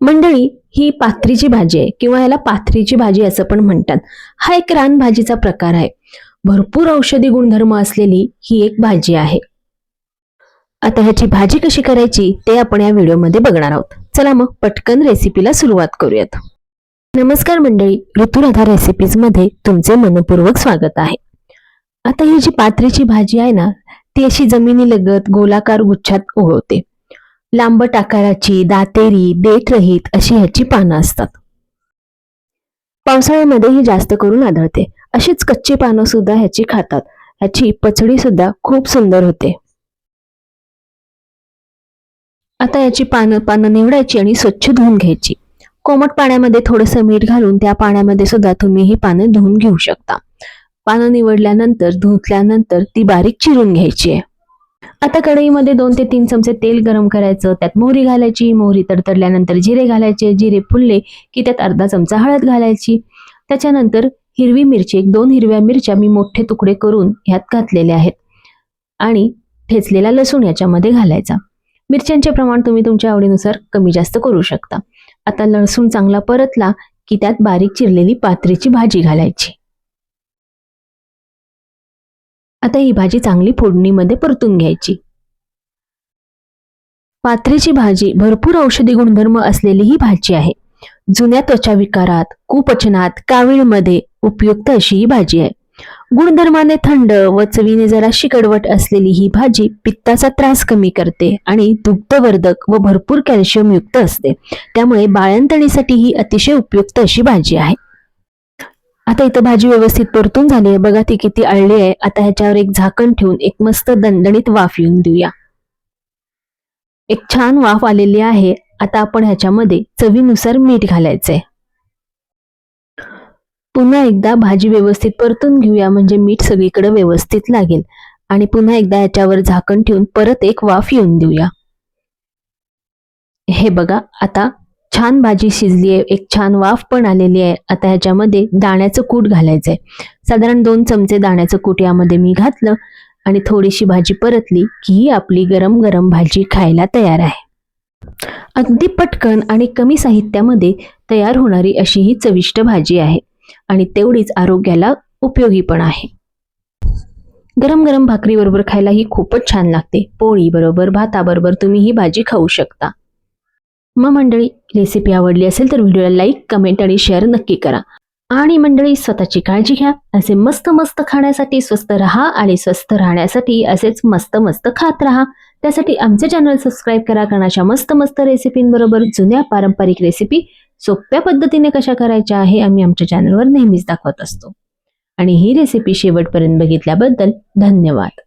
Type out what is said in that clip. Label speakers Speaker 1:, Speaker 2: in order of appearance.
Speaker 1: मंडळी ही पाथरीची भाजी आहे किंवा याला पाथरीची भाजी असं पण म्हणतात. हा एक रानभाजीचा प्रकार आहे. भरपूर औषधी गुणधर्म असलेली ही एक भाजी आहे. आता ह्याची भाजी कशी करायची ते आपण या व्हिडिओमध्ये बघणार आहोत. चला मग पटकन रेसिपीला सुरुवात करूयात. नमस्कार मंडळी ऋतुराधा रेसिपीजमध्ये तुमचे मनपूर्वक स्वागत आहे. आता ही जी पाथरीची भाजी आहे ना ती अशी जमिनीलगत गोलाकार गुच्छात उगवते लांबट आकाराची दातेरी देठरहित अशी ह्याची पानं असतात. पावसाळ्यामध्ये ही जास्त करून आढळते. अशीच कच्ची पानं सुद्धा ह्याची खातात. ह्याची पचडी सुद्धा खूप सुंदर होते. आता याची पानं पानं निवडायची आणि स्वच्छ धुवून घ्यायची. कोमट पाण्यामध्ये थोडंसं मीठ घालून त्या पाण्यामध्ये सुद्धा तुम्ही ही पानं धुवून घेऊ शकता. पानं निवडल्यानंतर धुतल्यानंतर ती बारीक चिरून घ्यायची आहे. आता कढईमध्ये दोन ते तीन चमचे तेल गरम करायचं त्यात मोहरी घालायची मोहरी तडतडल्यानंतर जिरे घालायचे जिरे फुलले की त्यात अर्धा चमचा हळद घालायची. त्याच्यानंतर हिरवी मिरची एक दोन हिरव्या मिरच्या मी मोठे तुकडे करून ह्यात घातलेले आहेत आणि ठेचलेला लसूण याच्यामध्ये घालायचा. मिरच्यांचे प्रमाण तुम्ही तुमच्या आवडीनुसार कमी जास्त करू शकता. आता लसूण चांगला परतला की त्यात बारीक चिरलेली पात्रीची भाजी घालायची. आता ही भाजी चांगली फोडणीमध्ये परतून घ्यायची. पात्रीची भाजी भरपूर औषधी गुणधर्म असलेली ही भाजी आहे. जुन्या त्वचा विकारात कुपचनात कावीळमध्ये उपयुक्त अशी ही भाजी आहे. गुणधर्माने थंड व चवीने जराशी कडवट असलेली ही भाजी पित्ताचा त्रास कमी करते आणि दुग्धवर्धक व भरपूर कॅल्शियम युक्त असते. त्यामुळे बाळंतणीसाठी ही अतिशय उपयुक्त अशी भाजी आहे. आता इथं भाजी व्यवस्थित परतून झाली आहे. बघा ती किती आळली आहे. आता ह्याच्यावर एक झाकण ठेवून एक मस्त दणदणीत वाफ येऊन देऊया. एक छान वाफ आलेली आहे. आता आपण ह्याच्यामध्ये चवीनुसार मीठ घालायचंय. पुन्हा एकदा भाजी व्यवस्थित परतून घेऊया. म्हणजे मीठ सगळीकडे व्यवस्थित लागेल. आणि पुन्हा एकदा याच्यावर झाकण ठेवून परत एक वाफ येऊन देऊया. हे बघा आता छान भाजी शिजली आहे एक छान वाफ पण आलेली आहे. आता ह्याच्यामध्ये दाण्याचं कूट घालायचंय. साधारण दोन चमचे दाण्याचं कूट यामध्ये मी घातलं आणि थोडीशी भाजी परतली की ही आपली गरम गरम भाजी खायला तयार आहे. अगदी पटकन आणि कमी साहित्यामध्ये तयार होणारी अशी ही चविष्ट भाजी आहे आणि तेवढीच आरोग्याला उपयोगी पण आहे. गरम गरम भाकरी बरोबर खायला ही खूपच छान लागते. पोळी बरोबर भाताबरोबर तुम्ही ही भाजी खाऊ शकता. मग मंडळी रेसिपी आवडली असेल तर व्हिडिओला लाईक कमेंट आणि शेअर नक्की करा. आणि मंडळी स्वतःची काळजी घ्या. असे मस्त मस्त खाण्यासाठी स्वस्त राहा आणि स्वस्त राहण्यासाठी असेच मस्त मस्त खात राहा. त्यासाठी आमचे चॅनल सबस्क्राईब करा. कारण अशा मस्त मस्त रेसिपींबरोबर जुन्या पारंपरिक रेसिपी सोप्या पद्धतीने कशा करायच्या आहे आम्ही आमच्या चॅनलवर नेहमीच दाखवत असतो. आणि ही रेसिपी शेवटपर्यंत बघितल्याबद्दल धन्यवाद.